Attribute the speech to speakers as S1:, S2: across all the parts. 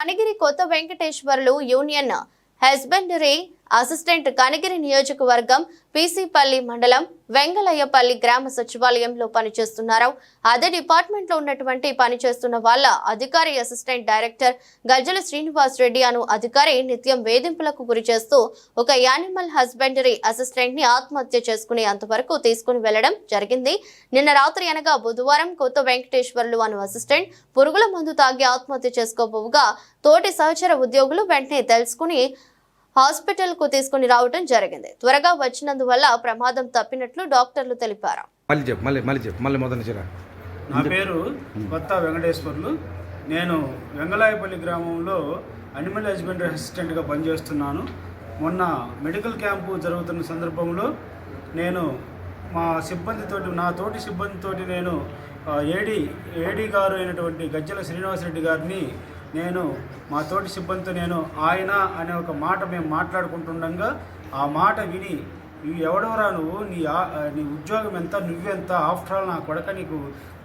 S1: కనిగిరి కొత్త Venkateswarlu union husbandry assistant Kanigiri నియోజకవర్గం పీసీపల్లి మండలం వెంగళయ్యపల్లి గ్రామ సచివాలయంలో పనిచేస్తున్నారు. అదే డిపార్ట్మెంట్లో ఉన్నటువంటి పనిచేస్తున్న వాళ్ళ అధికారి అసిస్టెంట్ డైరెక్టర్ గజ్జల శ్రీనివాస్ రెడ్డి అను అధికారి నిత్యం వేధింపులకు గురి చేస్తూ ఒక యానిమల్ హస్బెండరీ అసిస్టెంట్ని ఆత్మహత్య చేసుకునే అంతవరకు తీసుకుని వెళ్ళడం జరిగింది. నిన్న రాత్రి అనగా బుధవారం కొత్త వెంకటేశ్వర్లు అను అసిస్టెంట్ పురుగుల మందు తాగి ఆత్మహత్య చేసుకోబోగా తోటి సహచర ఉద్యోగులు వెంటనే తెలుసుకుని హాస్పిటల్కు తీసుకుని రావడం జరిగింది. త్వరగా వచ్చినందువల్ల ప్రమాదం తప్పినట్లు డాక్టర్లు తెలిపారు.
S2: మళ్ళీ చెప్పు మళ్ళీ మళ్ళీ చెప్పు మళ్ళీ మొదటి నుంచి రా.
S3: నా పేరు కొత్త వెంకటేశ్వర్లు. నేను వెంగళాయపల్లి గ్రామంలో అనిమల్ హస్బెండరీ అసిస్టెంట్గా పనిచేస్తున్నాను. మొన్న మెడికల్ క్యాంపు జరుగుతున్న సందర్భంలో నేను మా సిబ్బందితోటి నా తోటి సిబ్బందితోటి నేను ఏడి ఏడి గారు అయినటువంటి గజ్జల శ్రీనివాసరెడ్డి గారిని నేను మా తోటి సిబ్బందితో నేను ఆయన అనే ఒక మాట మేము మాట్లాడుకుంటుండగా ఆ మాట విని నువ్వు ఎవడవరా నువ్వు? నీ నీ ఉద్యోగం ఎంత? నువ్వెంత ఆఫ్టర్ ఆల్ నా కొడక నీకు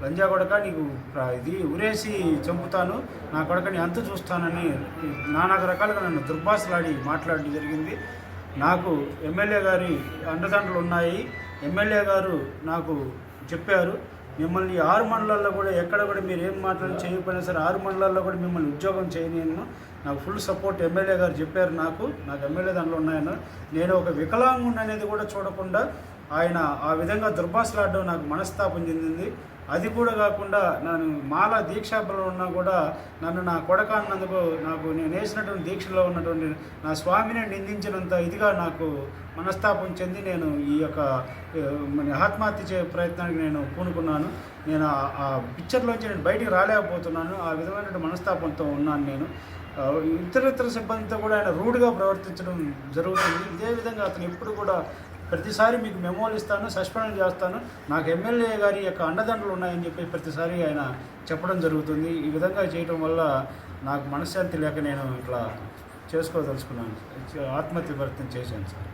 S3: లంజా కొడక నీకు ఇది ఉరేసి చంపుతాను నా కొడకని అంత చూస్తానని నానా రకాలుగా నన్ను దుర్భాషలాడి మాట్లాడడం జరిగింది. నాకు ఎమ్మెల్యే గారి అండదండలు ఉన్నాయి ఎమ్మెల్యే గారు నాకు చెప్పారు. మిమ్మల్ని ఆరు మండలాల్లో కూడా ఎక్కడ కూడా మీరు ఏం మాట్లాడి చేయకపోయినా సరే ఆరు మండలాల్లో కూడా మిమ్మల్ని ఉద్యోగం చేయలేను నాకు ఫుల్ సపోర్ట్ ఎమ్మెల్యే గారు చెప్పారు నాకు. నాకు ఎమ్మెల్యే దాంట్లో ఉన్నాయని నేను ఒక వికలాంగుండనేది కూడా చూడకుండా ఆయన ఆ విధంగా దుర్భాషలాడడం నాకు మనస్తాపం చెందింది. అది కూడా కాకుండా నేను మాల దీక్షాపలో ఉన్నా కూడా నన్ను నా కొడక అన్నందుకు నాకు నేను వేసినటువంటి దీక్షలో ఉన్నటువంటి నా స్వామిని నిందించినంత ఇదిగా నాకు మనస్తాపం చెంది నేను ఈ యొక్క మన ఆత్మహత్య చే ప్రయత్నానికి నేను పూనుకున్నాను. నేను ఆ- పిక్చర్లోంచి నేను బయటికి రాలేకపోతున్నాను. ఆ విధమైనటువంటి మనస్తాపంతో ఉన్నాను నేను. ఇతర ఇతర సిబ్బందితో కూడా ఆయన రూడ్గా ప్రవర్తించడం జరుగుతుంది. ఇదే విధంగా అతను ఎప్పుడు కూడా ప్రతిసారి మీకు మెమోలు ఇస్తాను సస్పెండ్ చేస్తాను. నాకు ఎమ్మెల్యే గారి యొక్క అండదండలు ఉన్నాయని చెప్పి ప్రతిసారి ఆయన చెప్పడం జరుగుతుంది. ఈ విధంగా చేయడం వల్ల నాకు మనశ్శాంతి లేక నేను ఇట్లా చేసుకోదలుచుకున్నాను. ఆత్మహత్య ప్రయత్నం చేశాను సార్.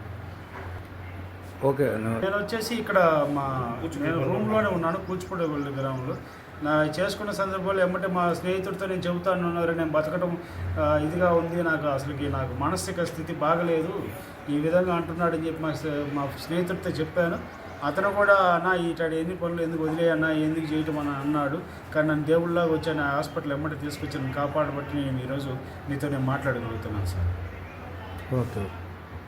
S2: ఓకే
S3: నేను వచ్చేసి ఇక్కడ మా నేను రూమ్లోనే ఉన్నాను కూచిపూడి గ్రామంలో. నా చేసుకున్న సందర్భంలో ఎమ్మటే మా స్నేహితుడితో నేను చెబుతాను అన్నారు నేను బతకడం ఇదిగా ఉంది నాకు అసలుకి నాకు మానసిక స్థితి బాగలేదు ఈ విధంగా అంటున్నాడని చెప్పి మా మా స్నేహితుడితో చెప్పాను. అతను కూడా అన్న ఇటాడు ఎన్ని పనులు ఎందుకు వదిలేయన్నా ఎందుకు చేయటం అని అన్నాడు. కానీ నన్ను దేవుళ్ళగా వచ్చాను హాస్పిటల్ ఎమ్మటి తీసుకొచ్చి నన్ను కాపాడబట్టి నేను ఈరోజు మీతో నేను మాట్లాడగలుగుతున్నాను సార్.
S2: ఓకే.